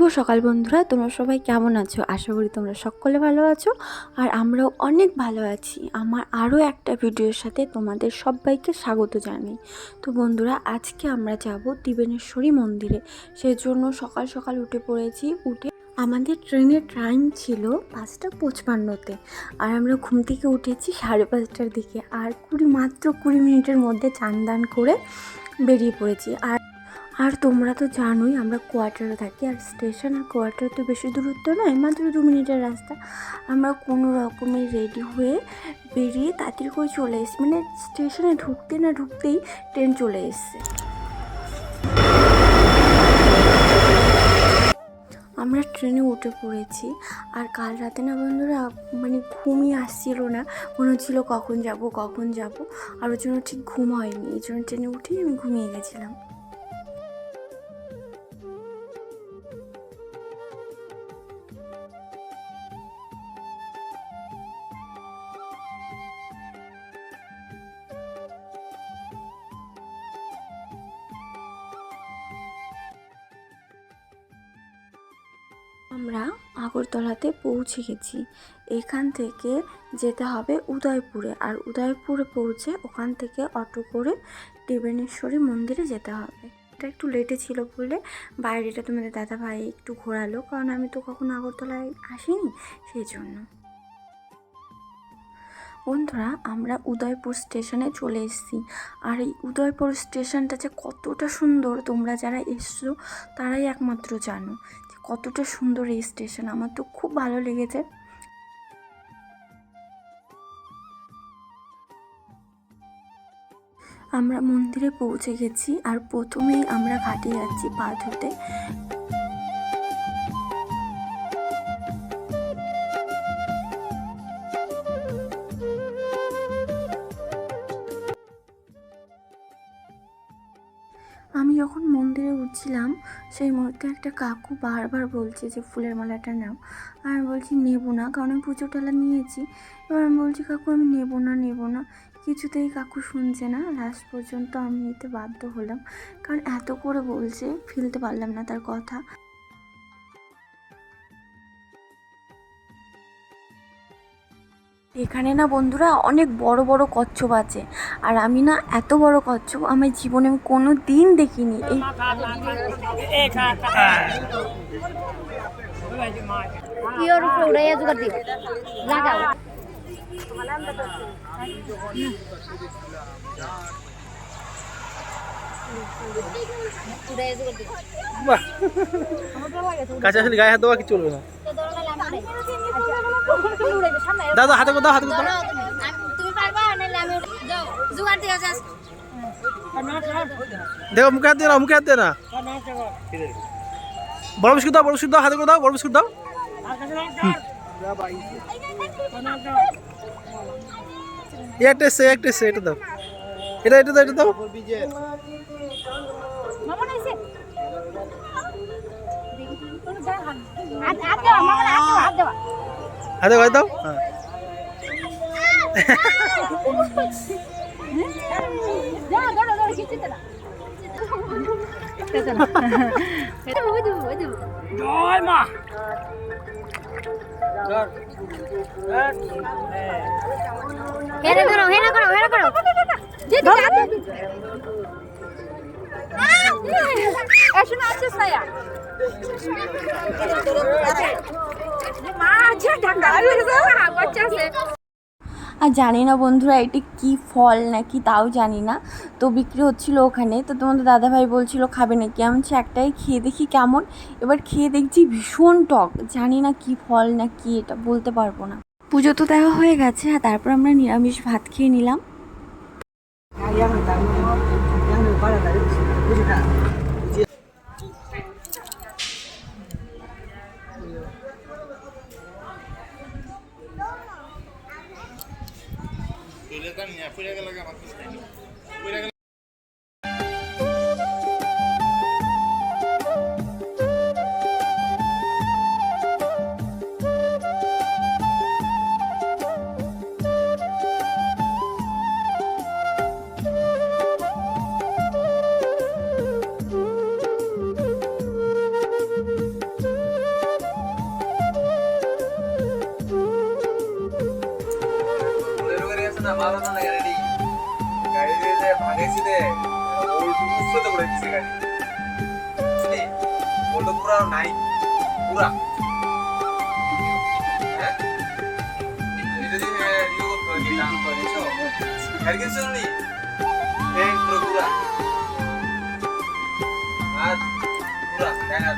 শুভ সকাল বন্ধুরা, তোমরা সবাই কেমন আছো? আশা করি তোমরা সকলে ভালো আছো আর আমরাও অনেক ভালো আছি। আমার আরও একটা ভিডিওর সাথে তোমাদের সবাইকে স্বাগত জানাই। তো বন্ধুরা, আজকে আমরা যাব ত্রিবেণেশ্বরী মন্দিরে। সেজন্য সকাল সকাল উঠে পড়েছি। উঠে আমাদের ট্রেনের টাইম ছিল পাঁচটা পঁচপান্নতে আর আমরা ঘুম থেকে উঠেছি সাড়ে পাঁচটার দিকে। আর কুড়ি, মাত্র কুড়ি মিনিটের মধ্যে চান দান করে বেরিয়ে পড়েছি। আর আর তোমরা তো জানোই আমরা কোয়ার্টারে থাকি আর স্টেশন আর কোয়ার্টার তো বেশি দূরত্ব নয়, মাত্র দু মিনিটের রাস্তা। আমরা কোনো রকমে রেডি হয়ে বেরিয়ে তাড়াতাড়ি করে চলে এসেছি। মানে স্টেশনে ঢুকতে না ঢুকতেই ট্রেন চলে এসছে। আমরা ট্রেনে উঠে পড়েছি আর কাল রাতে না বন্ধুরা মানে ঘুমই আসছিল না। মনে হচ্ছিল কখন যাব কখন যাব। আর ওর জন্য ঠিক ঘুম হয়নি। এই জন্য ট্রেনে উঠেই আমি ঘুমিয়ে গেছিলাম। আমরা আগরতলাতে পৌঁছে গেছি। এখান থেকে যেতে হবে উদয়পুরে আর উদয়পুরে পৌঁছে ওখান থেকে অটো করে ত্রিবেণেশ্বরী মন্দিরে যেতে হবে। এটা একটু লেটে ছিল বলে বাইরেটা তোমাদের দাদা ভাই একটু ঘোরালো, কারণ আমি তো কখনো আগরতলায় আসিনি, সেই জন্য। বন্ধুরা, আমরা উদয়পুর স্টেশনে চলে এসেছি। আর এই উদয়পুর স্টেশনটা যে কতটা সুন্দর, তোমরা যারা এসছো তারাই একমাত্র জানো যে কতটা সুন্দর এই স্টেশন। আমার তো খুব ভালো লেগেছে। আমরা মন্দিরে পৌঁছে গেছি আর প্রথমেই আমরা ঘাটে যাচ্ছি পা ধুতে আমি যখন মন্দিরে উঠছিলাম, সেই মুহূর্তে একটা কাকু বারবার বলছে যে ফুলের মালাটা নাও আর আমি বলছি, নেব না। কারণ আমি পুজো টালা নিয়েছি। এবার আমি বলছি, কাকু, আমি নেব না নেব না। কিছুতেই কাকু শুনছে না। লাস্ট পর্যন্ত আমি নিতে বাধ্য হলাম। কারণ এত করে বলছে, ফেলতে পারলাম না তার কথা। এখানে না বন্ধুরা অনেক বড় বড় কচ্ছপ আছে। আর আমি না এত বড় কচ্ছপ আমার জীবনে আমি কোনো দিন দেখিনি। এই লাগাও কাছাকাছি গায়ে হাত দেওয়া কি চলবে না। দাদা, হাতে দাও হাতে দাও। দেখো, মুখে হাত দিয়ে হাত দিয়ে বড় বিস্কুট দাও, বড় বিস্কুট দাও, হাতে করে দাও, বড় বিস্কুট দাও। একটা এই একটা এসছে, এটা দাও। এটা এটা দাও এটা দাও। হাতে করে দাও। হ্যাঁ জয় মা। হেরে করো হেরে করো হেরে করো আর জানি না বন্ধুরা, এটি কি ফল নাকি তাও জানি না। তো বিক্রি হচ্ছিল ওখানে। তো তোমাদের দাদাভাই বলছিল, খাবে নাকি? আমি একটাই খেয়ে দেখি কেমন। এবার খেয়ে দেখছি ভীষণ টক। জানি না কি ফল না কি, এটা বলতে পারব না। পুজো তো দেওয়া হয়ে গেছে, আর তারপর আমরা নিরামিষ ভাত খেয়ে নিলাম। 양을 닮아서 양을 발라다 이렇게 그리다 ভাগেছি রে ওল্ড উফরে উড়ে দিছে গাড়ি বুঝলি ওল্ড পুরা নাই পুরা আর পুরা দেখা